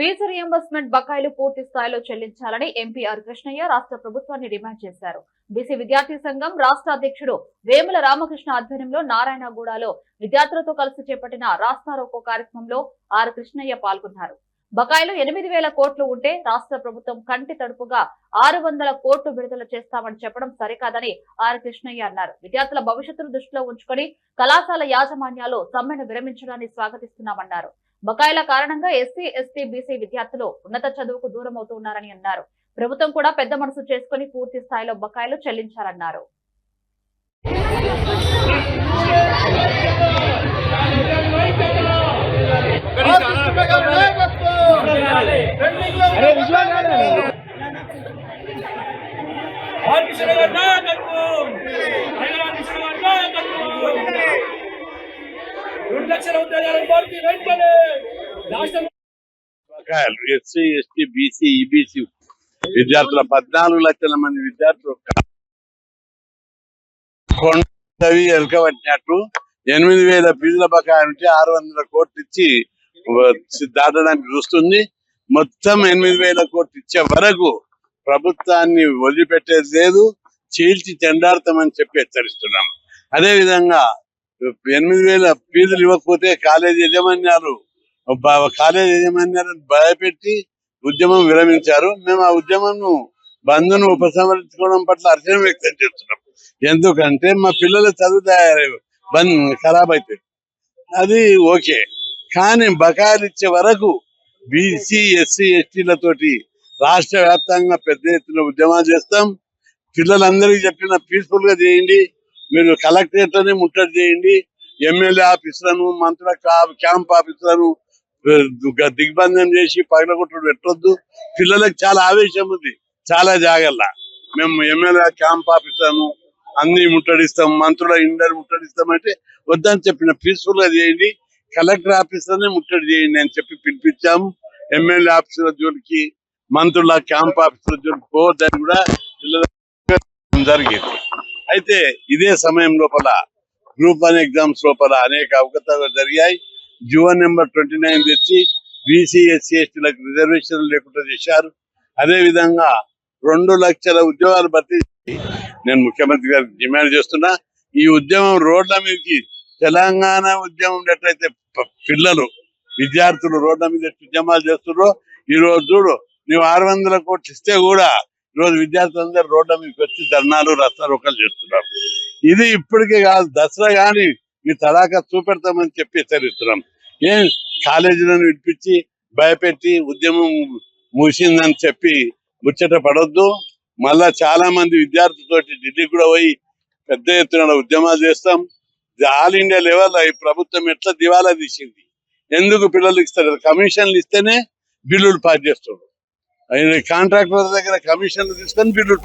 Fee reimbursement బకాయిలు పూర్తి స్థాయిలో చెల్లించాలని ఎంపీ ఆర్ కృష్ణయ్య రాష్ట్ర ప్రభుత్వాన్ని డిమాండ్ చేశారు. బీసీ విద్యార్థి సంఘం రాష్ట్ర అధ్యక్షుడు వేముల రామకృష్ణ ఆధ్వర్యంలో నారాయణగూడలో విద్యార్థులతో కలిసి చేపట్టిన రాస్తారోకో కార్యక్రమంలో ఆర్ కృష్ణయ్య పాల్గొన్నారు. బకాయిలు ఎనిమిది వేల కోట్లు ఉంటే రాష్ట్ర ప్రభుత్వం కంటి తడుపుగా ఆరు వందల కోట్లు విడుదల చేస్తామని చెప్పడం సరికాదని ఆర్ కృష్ణయ్య అన్నారు. విద్యార్థుల భవిష్యత్తును దృష్టిలో ఉంచుకొని కళాశాల యాజమాన్యాలు సమ్మెను విరమించడాన్ని స్వాగతిస్తున్నామన్నారు. బకాయిల కారణంగా ఎస్సీ ఎస్టీ బీసీ విద్యార్థులు ఉన్నత చదువుకు దూరం అవుతున్నారని అన్నారు. ప్రభుత్వం కూడా పెద్ద మనసు చేసుకుని పూర్తి స్థాయిలో బకాయిలు చెల్లించాలన్నారు. రెండు లక్షల ఉద్యోగాలను భర్తీ వెంటనే ఎస్సీ ఎస్టీ బీసీ ఈబీసీ విద్యార్థుల పద్నాలుగు లక్షల మంది విద్యార్థులు కొండవి ఎలకబట్టినట్టు ఎనిమిది వేల ఫీజుల బకాయి ఉంటే ఆరు వందల కోట్లు ఇచ్చి దాటడానికి చూస్తుంది. మొత్తం ఎనిమిది వేల కోట్లు ఇచ్చే వరకు ప్రభుత్వాన్ని వదిలిపెట్టేది లేదు. చీల్చి చెండాడతామని చెప్పి హెచ్చరిస్తున్నాం. అదే విధంగా ఎనిమిది వేల ఫీజులు ఇవ్వకపోతే కాలేజీ యజమాన్యాలు కాలేజీ యజమాన్యాలను భయపెట్టి ఉద్యమం విరమించారు. మేము ఆ ఉద్యమంను బంధును ఉపసంహరించుకోవడం పట్ల హర్షం వ్యక్తం చేస్తున్నాం. ఎందుకంటే మా పిల్లలు చదువు తయారై బంద్ ఖరాబ్ అవుతాయి అది ఓకే. కానీ బకాయిలు ఇచ్చే వరకు బీసీ ఎస్సీ ఎస్టీలతోటి రాష్ట్ర వ్యాప్తంగా పెద్ద ఎత్తున ఉద్యమాలు చేస్తాం. పిల్లలందరికీ చెప్పిన పీస్ఫుల్గా చేయండి. మీరు కలెక్టరేట్లోనే ముట్టడి చేయండి. ఎమ్మెల్యే ఆఫీసులను మంత్రుల కా- క్యాంప్ ఆఫీసులను దిగ్బంధం చేసి పగలగొట్టుడు పెట్టొద్దు. పిల్లలకు చాలా ఆవేశం ఉంది. చాలా జాగ్రత్త. మేము ఎమ్మెల్యే క్యాంప్ ఆఫీసులను అన్ని ముట్టడిస్తాం. మంత్రుల ఇండర్ ముట్టడిస్తామంటే వద్దని చెప్పిన పీస్ఫుల్గా చేయండి. కలెక్టర్ ఆఫీసులోనే ముట్టడి చేయండి అని చెప్పి పిలిపించాము ఎమ్మెల్యే ఆఫీసుల జోలికి మంత్రుల క్యాంప్ ఆఫీసుల జోలికి పోవద్దని కూడా పిల్లలకు జరిగింది. అయితే ఇదే సమయం లోపల గ్రూప్ వన్ ఎగ్జామ్స్ లోపల అనేక అవకతవకలు జరిగాయి. జూవన్ నెంబర్ ట్వంటీ నైన్ తెచ్చి బీసీ ఎస్సీ ఎస్టీలకు రిజర్వేషన్ లేకుండా చేశారు. అదే విధంగా రెండు లక్షల ఉద్యోగాలు భర్తీ నేను ముఖ్యమంత్రి గారికి డిమాండ్ చేస్తున్నా ఈ ఉద్యమం రోడ్ల మీదకి తెలంగాణ ఉద్యమం ఎట్లయితే పిల్లలు విద్యార్థులు రోడ్ల మీద ఉద్యమాలు చేస్తున్నారో ఈ రోజు చూడు నువ్వు ఆరు వందల కోట్లు ఇస్తే కూడా ఈ రోజు విద్యార్థులందరూ రోడ్ల మీదకి వచ్చి ధర్నాలు రస్తారోకలు చేస్తున్నారు. ఇది ఇప్పటికే కాదు దసరా కానీ మీ తడాకా చూపెడతామని చెప్పి హెచ్చరిస్తున్నాం. ఏం కాలేజీలను విడిపించి భయపెట్టి ఉద్యమం ముగిసిందని చెప్పి ముచ్చట పడొద్దు. మళ్ళా చాలా మంది విద్యార్థులతోటి ఢిల్లీ కూడా పోయి పెద్ద ఎత్తున ఉద్యమాలు చేస్తాం. ఆల్ ఇండియా లెవెల్ ఈ ప్రభుత్వం ఎట్లా దివాలా తీసింది? ఎందుకు పిల్లలు ఇస్తారు కమిషన్లు ఇస్తేనే బిల్లులు పాస్ ఆయన కాంట్రాక్టర్ దగ్గర కమిషన్ తీసుకొని బిల్లులు